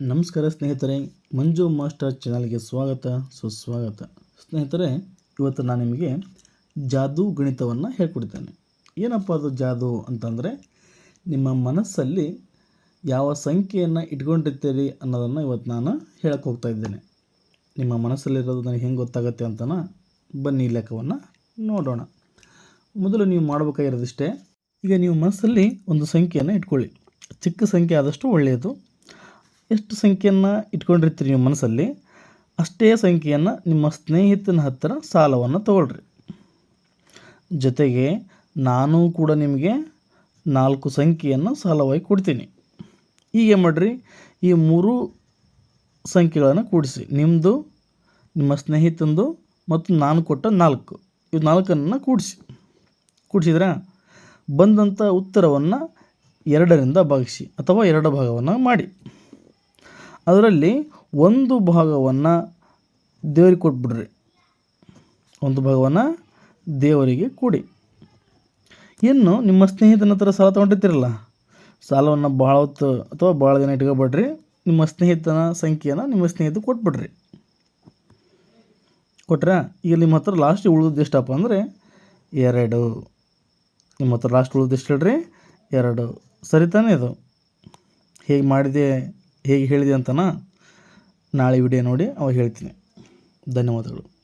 ನಮಸ್ಕಾರ ಸ್ನೇಹಿತರೆ, ಮಂಜು ಮಾಸ್ಟರ್ ಚಾನಲ್ಗೆ ಸ್ವಾಗತ, ಸುಸ್ವಾಗತ. ಸ್ನೇಹಿತರೆ, ಇವತ್ತು ನಾನು ನಿಮಗೆ ಜಾದೂ ಗಣಿತವನ್ನು ಹೇಳ್ಕೊಡ್ತೇನೆ. ಏನಪ್ಪ ಅದು ಜಾದೂ ಅಂತಂದರೆ, ನಿಮ್ಮ ಮನಸ್ಸಲ್ಲಿ ಯಾವ ಸಂಖ್ಯೆಯನ್ನು ಇಟ್ಕೊಂಡಿರ್ತೀರಿ ಅನ್ನೋದನ್ನು ಇವತ್ತು ನಾನು ಹೇಳಕ್ಕೆ ಹೋಗ್ತಾ ಇದ್ದೇನೆ. ನಿಮ್ಮ ಮನಸ್ಸಲ್ಲಿರೋದು ನನಗೆ ಹೆಂಗೆ ಗೊತ್ತಾಗುತ್ತೆ ಅಂತನ ಬನ್ನಿ ಲೆಕ್ಕವನ್ನು ನೋಡೋಣ. ಮೊದಲು ನೀವು ಮಾಡಬೇಕಾಗಿರೋದಿಷ್ಟೇ, ಈಗ ನೀವು ಮನಸ್ಸಲ್ಲಿ ಒಂದು ಸಂಖ್ಯೆಯನ್ನು ಇಟ್ಕೊಳ್ಳಿ. ಚಿಕ್ಕ ಸಂಖ್ಯೆ ಆದಷ್ಟು ಒಳ್ಳೆಯದು ಎಷ್ಟು ಸಂಖ್ಯೆಯನ್ನು ಇಟ್ಕೊಂಡಿರ್ತೀರಿ ನಿಮ್ಮ ಮನಸ್ಸಲ್ಲಿ, ಅಷ್ಟೇ ಸಂಖ್ಯೆಯನ್ನು ನಿಮ್ಮ ಸ್ನೇಹಿತನ ಹತ್ತಿರ ಸಾಲವನ್ನು ತಗೊಳ್ರಿ. ಜೊತೆಗೆ ನಾನು ಕೂಡ ನಿಮಗೆ ನಾಲ್ಕು ಸಂಖ್ಯೆಯನ್ನು ಸಾಲವಾಗಿ ಕೊಡ್ತೀನಿ. ಹೀಗೆ ಮಾಡಿರಿ, ಈ ಮೂರು ಸಂಖ್ಯೆಗಳನ್ನು ಕೂಡಿಸಿ. ನಿಮ್ಮದು ನಿಮ್ಮ ಸ್ನೇಹಿತಂದು ಮತ್ತು ನಾನು ಕೊಟ್ಟ ನಾಲ್ಕು. ಇವು ನಾಲ್ಕನ್ನು ಕೂಡಿಸಿ. ಕೂಡಿಸಿದ್ರಾ ಬಂದಂಥ ಉತ್ತರವನ್ನು ಎರಡರಿಂದ ಭಾಗಿಸಿ ಅಥವಾ ಎರಡು ಭಾಗವನ್ನು ಮಾಡಿ. ಅದರಲ್ಲಿ ಒಂದು ಭಾಗವನ್ನು ದೇವರಿಗೆ ಕೊಟ್ಬಿಡ್ರಿ. ಒಂದು ಭಾಗವನ್ನು ದೇವರಿಗೆ ಕೊಡಿ. ಇನ್ನು ನಿಮ್ಮ ಸ್ನೇಹಿತನ ಹತ್ರ ಸಾಲ ತೊಗೊಂಡಿರ್ತೀರಲ್ಲ ಸಾಲವನ್ನು ಭಾಳ ಹೊತ್ತು ಅಥವಾ ಭಾಳ ದಿನ ಇಟ್ಕೊಬೇಡ್ರಿ. ನಿಮ್ಮ ಸ್ನೇಹಿತನ ಸಂಖ್ಯೆಯನ್ನು ನಿಮ್ಮ ಸ್ನೇಹಿತ ಕೊಟ್ಬಿಡ್ರಿ. ಕೊಟ್ರೆ, ಈಗ ನಿಮ್ಮ ಹತ್ರ ಲಾಸ್ಟ್ ಉಳಿದದ್ದು ಎಷ್ಟಪ್ಪ ಅಂದರೆ ಎರಡು. ನಿಮ್ಮ ಹತ್ರ ಲಾಸ್ಟ್ ಉಳಿದು ಎಷ್ಟು ಹೇಳ್ರಿ? ಎರಡು. ಸರಿ ತಾನೇ ಇದು? ಹೇಗೆ ಮಾಡಿದೆ? ಹೇಗೆ ಹೇಳಿದೆ ಅಂತನಾ ನಾಳೆ ವಿಡಿಯೋ ನೋಡಿ ಅವಾಗ ಹೇಳ್ತೀನಿ. ಧನ್ಯವಾದಗಳು.